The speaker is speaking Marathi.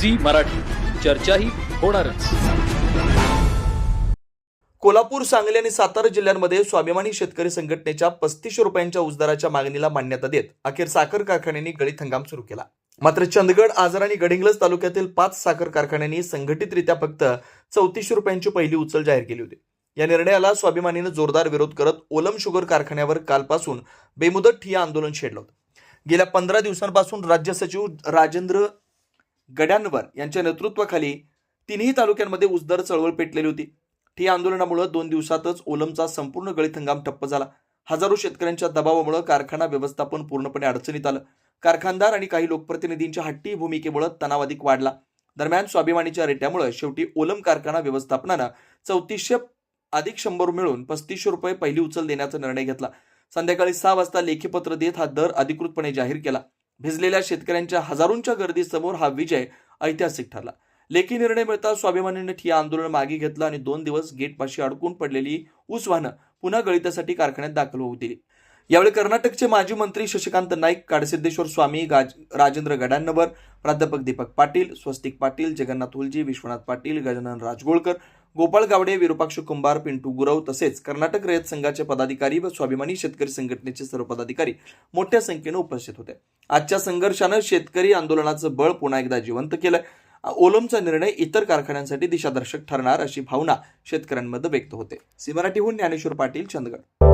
झी मराठी. चर्चाही होणारच. कोल्हापूर सांगली आणि सातारा जिल्ह्यांमध्ये स्वाभिमानी शेतकरी संघटनेच्या पस्तीसशे रुपयांच्या उजदाराच्या मागणीला मान्यता देत अखेर साखर कारखान्यांनी गळीत हंगाम सुरू केला. मात्र चंदगड आजार आणि गडिंग्लज तालुक्यातील पाच साखर कारखान्यांनी संघटितरित्या फक्त चौतीसशे रुपयांची पहिली उचल जाहीर केली होती. या निर्णयाला स्वाभिमानीनं जोरदार विरोध करत ओलम शुगर कारखान्यावर कालपासून बेमुदत ठिय्या आंदोलन छेडलं होतं. गेल्या पंधरा दिवसांपासून राज्य सचिव राजेंद्र गड्यांवर यांच्या नेतृत्वाखाली तिन्ही तालुक्यांमध्ये उसदर चळवळ पेटलेली होती. ठिय्या आंदोलनामुळे दोन दिवसातच ओलमचा संपूर्ण गळीत हंगाम ठप्प झाला. हजारो शेतकऱ्यांच्या दबावामुळे कारखाना व्यवस्थापन पूर्णपणे अडचणीत आलं. कारखानदार आणि काही लोकप्रतिनिधींच्या हट्टी भूमिकेमुळे तणाव अधिक वाढला. दरम्यान स्वाभिमानीच्या रेट्यामुळे शेवटी ओलम कारखाना व्यवस्थापनानं चौतीसशे अधिक शंभर मिळून पस्तीसशे रुपये पहिली उचल देण्याचा निर्णय घेतला. संध्याकाळी सहा वाजता लेखीपत्र देत हा दर अधिकृतपणे जाहीर केला. भिजलेल्या शेतकऱ्यांच्या हजारोंच्या गर्दीसमोर हा विजय ऐतिहासिक ठरला. लेखी निर्णय मिळता स्वाभिमानीने ठिया आंदोलन मागे घेतलं आणि दोन दिवस गेटपाशी अडकून पडलेली ऊस वाहनं पुन्हा गळितासाठी कारखान्यात दाखल होऊ दिली. यावेळी कर्नाटकचे माजी मंत्री शशिकांत नाईक काडसिद्धेश्वर स्वामी गाज राजेंद्र गडांनवर प्राध्यापक दीपक पाटील स्वस्तिक पाटील जगन्नाथ हुलजी विश्वनाथ पाटील गजानन राजगोळकर गोपाळ गावडे विरुपाक्ष कुंभार पिंटू गुरव तसेच कर्नाटक रयत संघाचे पदाधिकारी व स्वाभिमानी शेतकरी संघटनेचे सर्व पदाधिकारी मोठ्या संख्येने उपस्थित होते. आजच्या संघर्षानं शेतकरी आंदोलनाचं बळ पुन्हा एकदा जिवंत केलं ओलमचा निर्णय इतर कारखान्यांसाठी दिशादर्शक ठरणार अशी भावना शेतकऱ्यांमध्ये व्यक्त होते. सी मराठीहून ज्ञानेश्वर पाटील चंदगड.